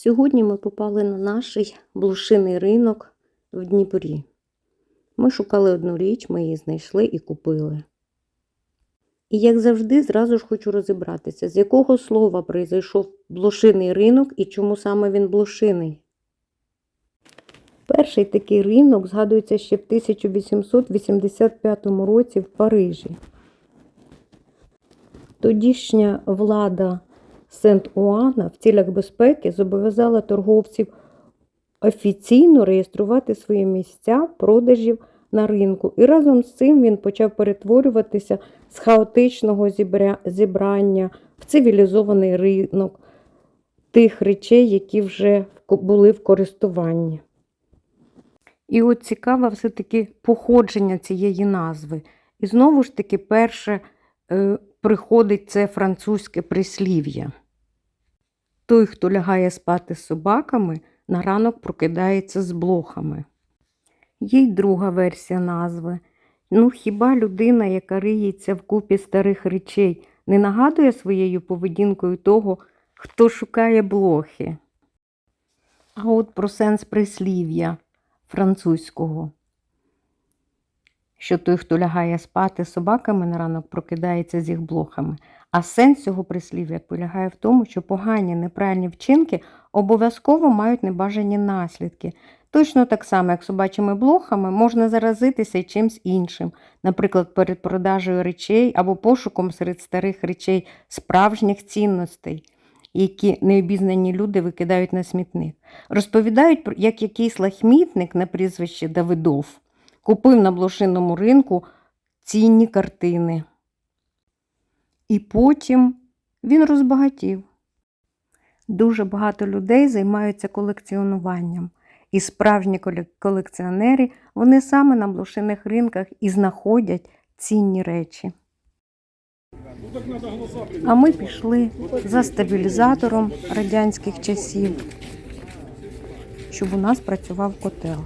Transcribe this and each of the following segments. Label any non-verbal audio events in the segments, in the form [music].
Сьогодні ми попали на наш блошиний ринок в Дніпрі. Ми шукали одну річ, ми її знайшли і купили. І як завжди, зразу ж хочу розібратися, з якого слова произойшов блошиний ринок і чому саме він блошиний. Перший такий ринок згадується ще в 1885 році в Парижі. Тодішня влада Сент-Уана в цілях безпеки зобов'язала торговців офіційно реєструвати свої місця продажів на ринку. І разом з цим він почав перетворюватися з хаотичного зібрання в цивілізований ринок тих речей, які вже були в користуванні. І от цікаве все-таки походження цієї назви. І знову ж таки, перше е, приходить це французьке прислів'я. Той, хто лягає спати з собаками, на ранок прокидається з блохами. Є й друга версія назви. Ну, хіба людина, яка риється в купі старих речей, не нагадує своєю поведінкою того, хто шукає блохи? А от про сенс прислів'я французького. Що той, хто лягає спати з собаками на ранок, прокидається з їх блохами. А сенс цього прислів'я полягає в тому, що погані неправильні вчинки обов'язково мають небажані наслідки. Точно так само, як собачими блохами, можна заразитися чимсь іншим, наприклад, перед продажею речей або пошуком серед старих речей справжніх цінностей, які необізнані люди викидають на смітник. Розповідають, як якийсь лахмітник на прізвище Давидов купив на блошиному ринку цінні картини. І потім він розбагатів. Дуже багато людей займаються колекціонуванням. І справжні колекціонери вони саме на блошиних ринках і знаходять цінні речі. А ми пішли за стабілізатором радянських часів, щоб у нас працював котел.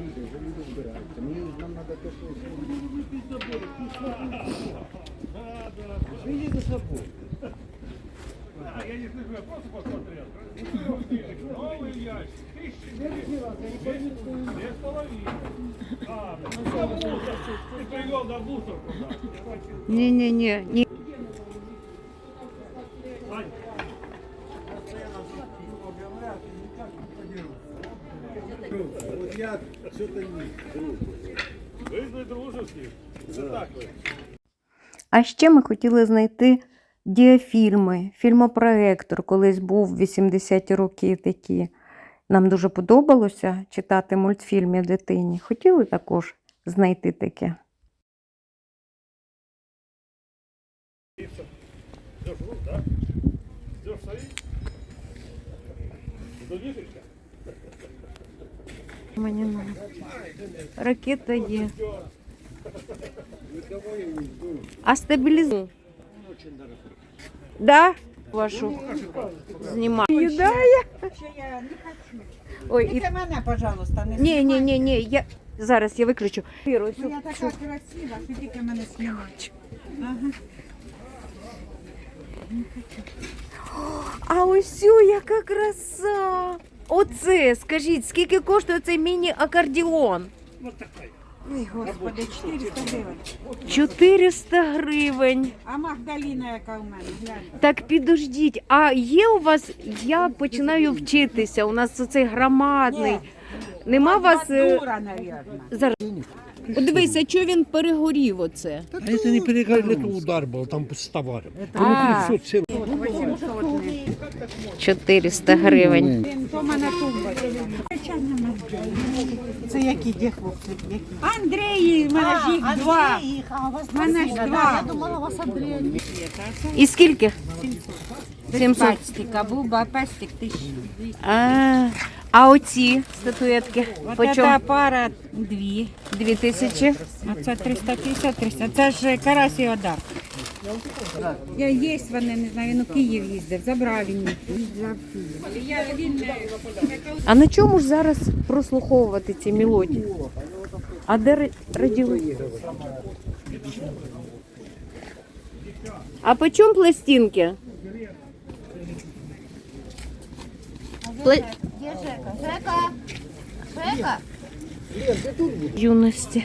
Жити, вже люди збираються. Мені нам треба те, що Живи за собою. Я не слышу, я просто посмотрел. Новый ящик. Тысячи две с половиной. А, ну что, мусор? Ты привел на мусорку, да. От я що-то ні. вы же дружеский. Это так вы. А ще ми хотіли знайти діафільми, фільмопроектор, колись був в 80-ті роки такі. Нам дуже подобалося читати мультфільми дитині. Хотіли також знайти таке. Ждешь рук, да? Ждешь стоит? Дудишечка? Мені надо. Ракета є. А стабілізує? Да? Вашу знімаю. Їдає? Ще я не хочу. Ой, і... Тільки мене, пожалуйста, не Ні, ні, знімай. ні, ні, я зараз я виключу. Іру, Ну, Я така красива, що тільки мене знімають. Ага. А ось о, яка краса! Оце, скажіть, скільки коштує цей міні-акордіон? Ой, господи, 400 гривень. 400 гривень. А Магдаліна, яка у мене, глянь. Так підождіть, а є у вас, я починаю вчитися, у нас оцей громадний. Ні, Нема вас. е, Дура, наверное. Зараз. О, дивися, що він перегорів оце. А это не перегорел, это удар был, там с товаром. А. Внутри все 400 гривень. Це які де хлопці? Андрій, в мене ж їх два. В мене ж два. І скільки? 700. Пестика, буба, пестик тисячу. А, а оці статуетки? От ця пара дві, Дві тисячі. а це 350 300. Це ж Карась і Одар. Я є вони, не знаю, він Київ їздив, забрав він А на чому ж зараз прослуховувати ці мелодії? А де ра- радіо? А по чому пластинки? Пла- Юності.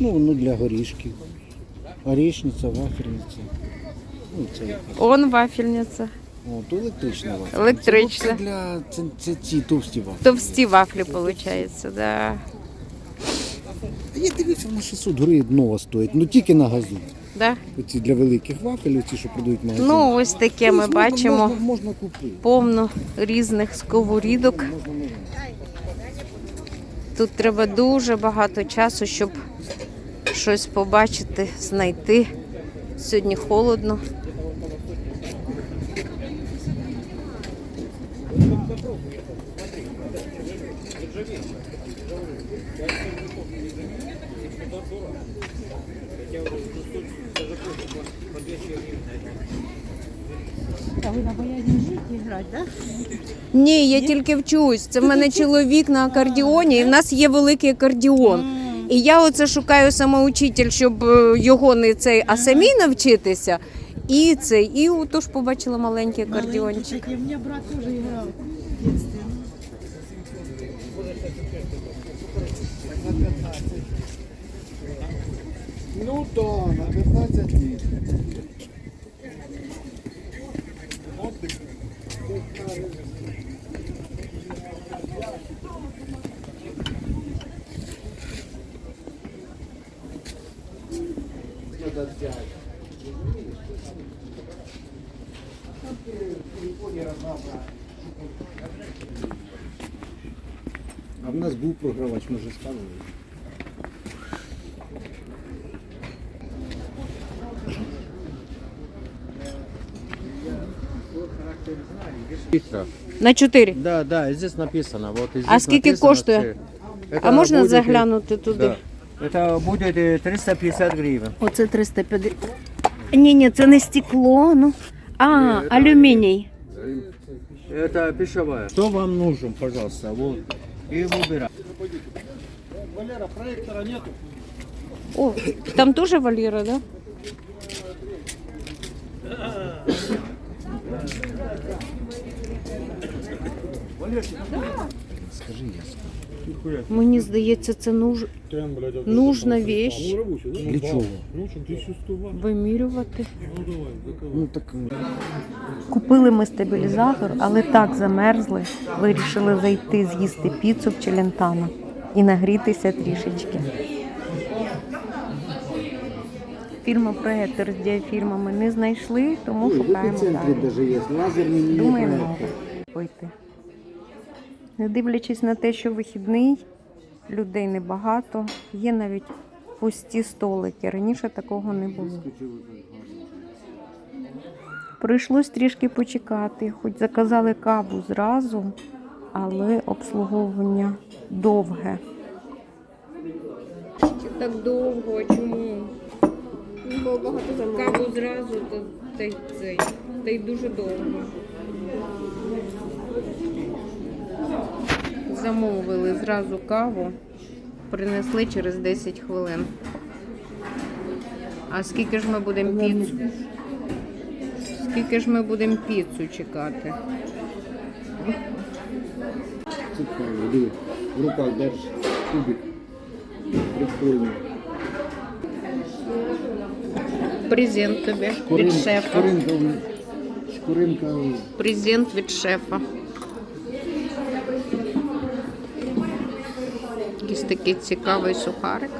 Ну, ну для горішків. Горішниця, вафельниця. Ну, це якось. Он вафельниця. О, то електрична вафельниця. Електрична. Це для це, це ці товсті вафлі. Товсті вафлі, виходить, да. Я дивився, вона 600 гривень нова стоїть, ну тільки на газу. Да? Оці для великих вафель, оці, що продають в. Ну, ось таке ми бачимо. Можна, можна купити. повно різних сковорідок. Можна, можна. Тут треба дуже багато часу, щоб щось побачити, знайти. Сьогодні холодно. А ви на боязні житті грати, так? Ні, я тільки вчусь. Це в мене чоловік на акордіоні, і в нас є великий акордіон. І я оце шукаю самоучитель, щоб е, його не цей, а самій навчитися. І цей, і отож побачила маленький акордіончик. У меня брат тоже играл Ну то, на 15 літ. А в нас був програвач, ми вже ставили. Литра. На 4. Да, да, здесь написано. Вот здесь А скільки написано коштує? все. Это А можна будет, заглянути туди? Да. Это будет э, 350 гривен. Оце 350. Ні, ні, це не стекло. Ну. А, алюміній. Это пищевая. Что вам нужен, пожалуйста, вот. И выбирай. О, там теж вольєра, да? [clears throat] Скажи ясно. Мені здається, це нуж... нужна вещь Для чого? вимірювати. Ну так Купили ми стабілізатор, але так замерзли. Вирішили зайти з'їсти піцу в Челентано і нагрітися трішечки. Фільмопроектор з діафільмами не знайшли, тому шукаємо далі. Думаємо пойти. Не дивлячись на те, що вихідний, людей небагато, є навіть пусті столики. Раніше такого не було. Прийшлось трішки почекати, хоч заказали каву зразу, але обслуговування довге. Так довго, чому? Було багато. Каву зразу, та, й цей, та й дуже довго. Замовили зразу каву, принесли через 10 хвилин. А скільки ж ми будемо піцу? Скільки ж ми будемо піцу чекати? Цікаво. В руках держиш кубик. Прикольно. Презент тобі від шефа. шкуринка, шкуринка Презент від шефа. Якийсь такий цікавий сухарик.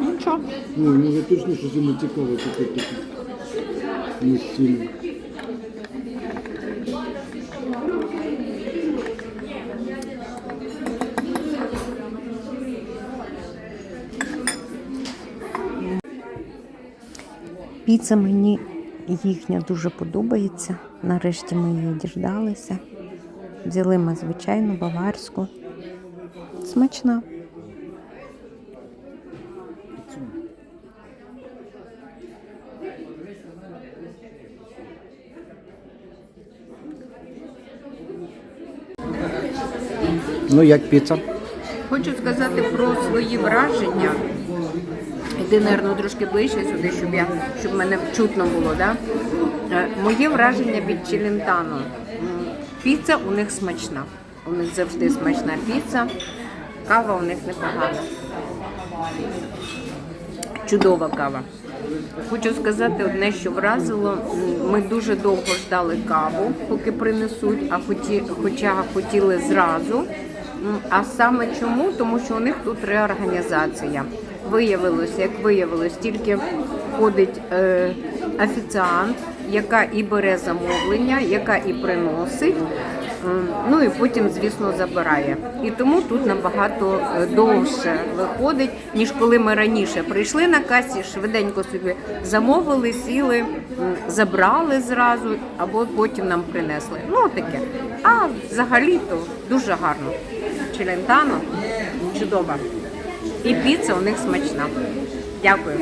Нічого. Ну, може точно щось йому цікаве таке таке. Мужчина. Піца мені їхня дуже подобається. Нарешті ми її діждалися. Взяли ми звичайну баварську. Смачна. Ну як піца? Хочу сказати про свої враження. Іди, мабуть, трошки ближче сюди, щоб я щоб мене чутно було. Да? Е, Моє враження від Челентано. Піца у них смачна. У них завжди смачна піца. Кава у них непогана. Чудова кава. Хочу сказати одне, що вразило. Ми дуже довго ждали каву, поки принесуть, а хоті, хоча хотіли зразу. А саме чому? Тому що у них тут реорганізація. Виявилося, як виявилось, тільки ходить е, офіціант, яка і бере замовлення, яка і приносить. Ну і потім, звісно, забирає. І тому тут набагато е, довше виходить, ніж коли ми раніше прийшли на касі, швиденько собі замовили, сіли, забрали зразу, або потім нам принесли. Ну таке. А взагалі-то дуже гарно. Челентано чудова. І піца у них смачна. Дякую.